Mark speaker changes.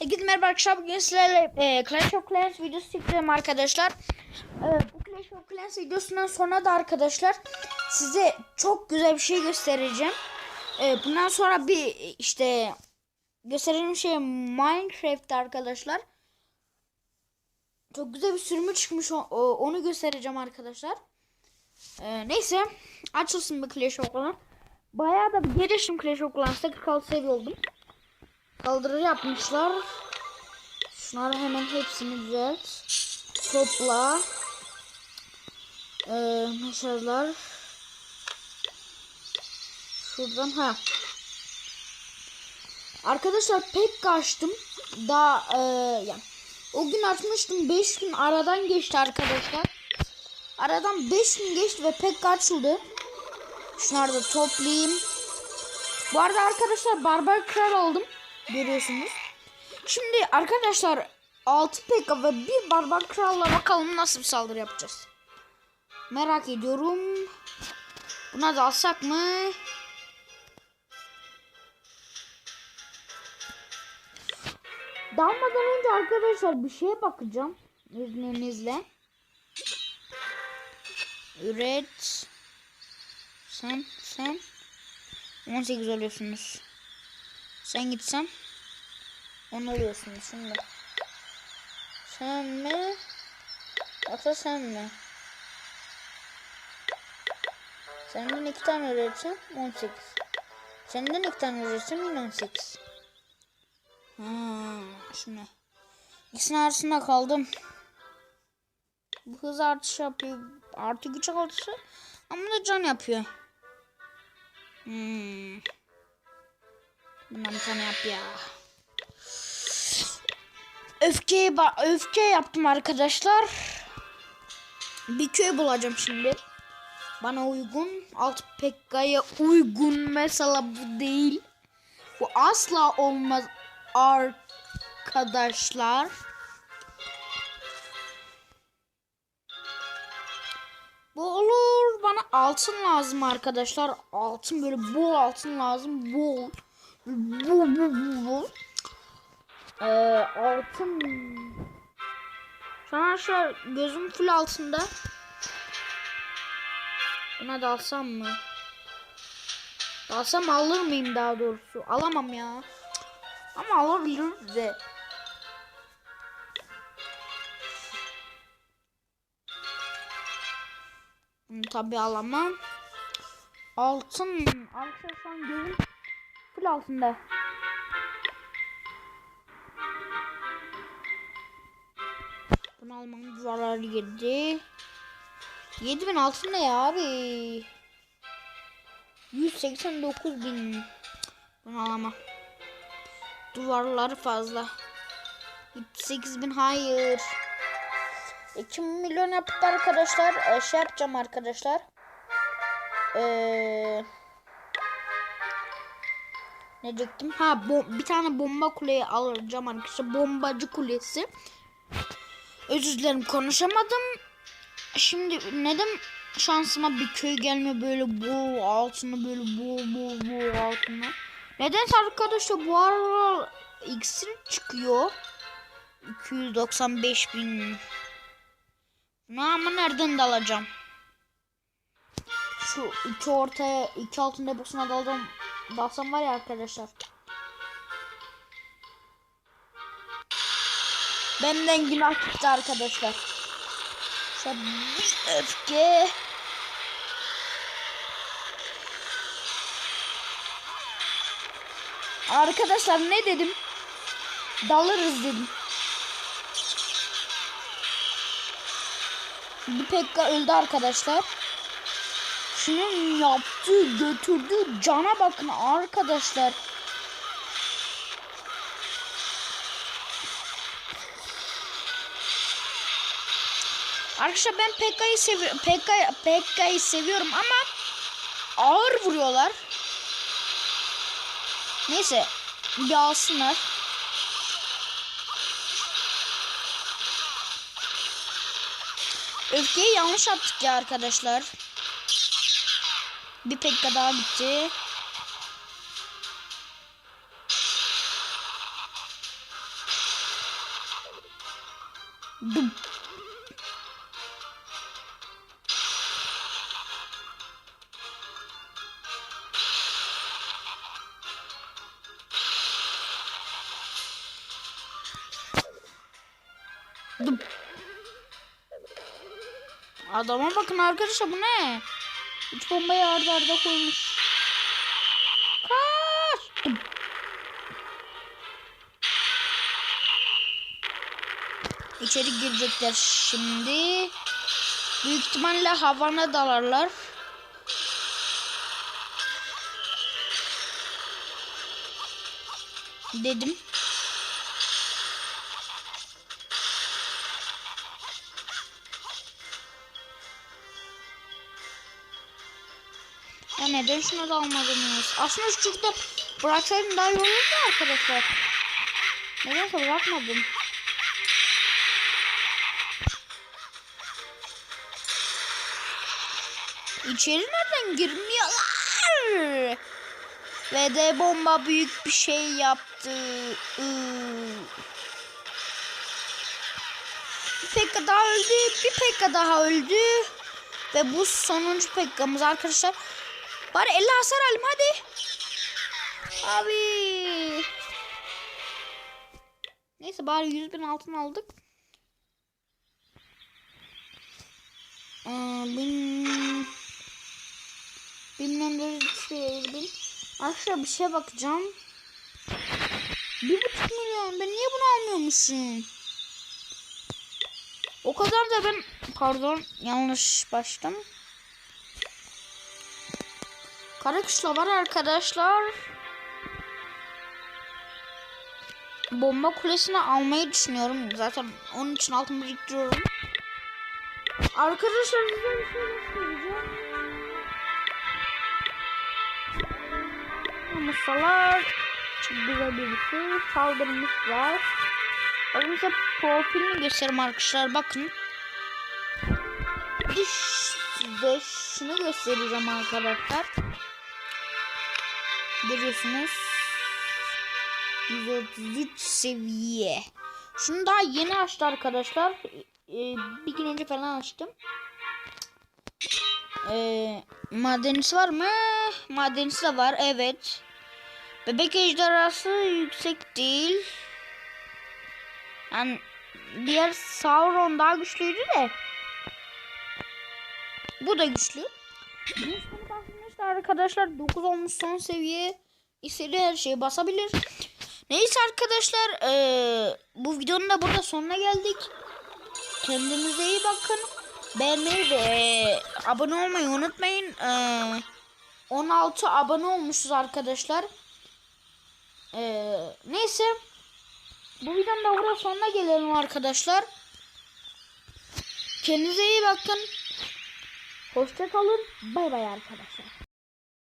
Speaker 1: Herkese merhaba arkadaşlar. Bugün sizlerle e, Clash of Clans videosu çekeceğim arkadaşlar. E, bu Clash of Clans videosundan sonra da arkadaşlar size çok güzel bir şey göstereceğim. E, bundan sonra bir işte göstereceğim şey Minecraft arkadaşlar. Çok güzel bir sürümü çıkmış onu göstereceğim arkadaşlar. E, neyse açılsın bir Clash of. Bayağı da geliştim Clash of Clans'ta 46 seviye oldum. Kaldırı yapmışlar. Şunları hemen hepsini düzelt. Topla. Ee, mesajlar. Şuradan ha. Arkadaşlar pek kaçtım. Daha e, yani o gün açmıştım. 5 gün aradan geçti arkadaşlar. Aradan 5 gün geçti ve pek açıldı. Şunları da toplayayım. Bu arada arkadaşlar barbar kral oldum. Görüyorsunuz. Şimdi arkadaşlar 6 pek ve bir barbar kralla bakalım nasıl bir saldırı yapacağız. Merak ediyorum. Buna da alsak mı? Dalmadan önce arkadaşlar bir şeye bakacağım. İzninizle. Üret. Sen, sen. 18 oluyorsunuz. Sen gitsen 10 oluyorsun şimdi. Sen mi? Yoksa sen mi? Senden iki tane öğretsem 18. Senden iki tane öğretsem yine 18. Ha, şimdi. İkisinin arasında kaldım. Bu hız artışı yapıyor. Artı güç artışı. Ama da can yapıyor. Hmm. Bundan bir tane yap ya. Öfkeye ba- öfke yaptım arkadaşlar. Bir köy bulacağım şimdi. Bana uygun. Alt Pekka'ya uygun mesela bu değil. Bu asla olmaz arkadaşlar. Bu olur. Bana altın lazım arkadaşlar. Altın böyle bol altın lazım. Bol. Bol bol bol bol. Ee, altın. Şu an arkadaşlar gözüm full altında. Buna dalsam mı? Dalsam alır mıyım daha doğrusu? Alamam ya. Ama alabilirim de. Tabi alamam. Altın. Arkadaşlar şu an gözüm full altında. Bunu almanın duvarları girdi. 7000 altın ne ya abi? 189 bin. Bunu alamam. Duvarları fazla. 78 bin hayır. 2 milyon yaptık arkadaşlar. Ee, şey yapacağım arkadaşlar. Ee, ne diyecektim? Ha bir tane bomba kuleyi alacağım arkadaşlar. Bombacı kulesi. Özür dilerim konuşamadım. Şimdi neden şansıma bir köy gelmiyor böyle bol altını böyle bol bol bol altını. Neden arkadaşlar bu aralar iksir çıkıyor. 295 bin. Ne ama nereden de alacağım? Şu iki ortaya iki altında boşuna dalacağım. Dalsam var ya arkadaşlar. Benden günah gitti arkadaşlar. Şöyle bir öfke. Arkadaşlar ne dedim? Dalırız dedim. Bu Pekka öldü arkadaşlar. Şunun yaptığı götürdüğü cana bakın arkadaşlar. Arkadaşlar ben Pekka'yı seviyorum. Pekka Pekka'yı seviyorum ama ağır vuruyorlar. Neyse alsınlar. Öfkeyi yanlış attık ya arkadaşlar. Bir pekka daha gitti. Dum. Dum. Adama bakın arkadaşlar bu ne? Üç bombayı arda arda koymuş. Kaç. Dum. İçeri girecekler şimdi. Büyük ihtimalle havana dalarlar. Dedim. Neden şuna da almadınız? Aslında çocukta bıraksaydım daha iyi olurdu arkadaşlar. Nedense bırakmadım. İçeri nereden girmiyorlar? Ve de bomba büyük bir şey yaptı. Bir pekka daha öldü. Bir pekka daha öldü. Ve bu sonuncu pekkamız arkadaşlar. Bari 50 hasar alayım hadi. Abi. Neyse bari 100 bin altın aldık. Aa, bin... Bilmem ne şey bin. Arkadaşlar bir şeye bakacağım. Bir buçuk milyon. Ben niye bunu almıyormuşum? O kadar da ben pardon yanlış başladım. Karakışla var arkadaşlar. Bomba kulesini almayı düşünüyorum. Zaten onun için altın biriktiriyorum. Arkadaşlar size bir şey göstereceğim. Masalar çok güzel birisi. Saldırımız var. Bakın size profilini göstereyim arkadaşlar. Bakın. Bir de şunu göstereceğim arkadaşlar. Görüyorsunuz. 133 seviye. Şunu daha yeni açtı arkadaşlar. Ee, bir gün önce falan açtım. Ee, madenisi var mı? Madenisi de var evet. Bebek ejderhası yüksek değil. Yani diğer Sauron daha güçlüydü de. Bu da güçlü. İşte arkadaşlar 9 olmuş son seviye. İstediği her şeyi basabilir. Neyse arkadaşlar ee, bu videonun da burada sonuna geldik. Kendinize iyi bakın. Beğenmeyi ve abone olmayı unutmayın. E, 16 abone olmuşuz arkadaşlar. E, neyse. Bu videonun da burada sonuna gelelim arkadaşlar. Kendinize iyi bakın. Hoşçakalın. Bay bay arkadaşlar.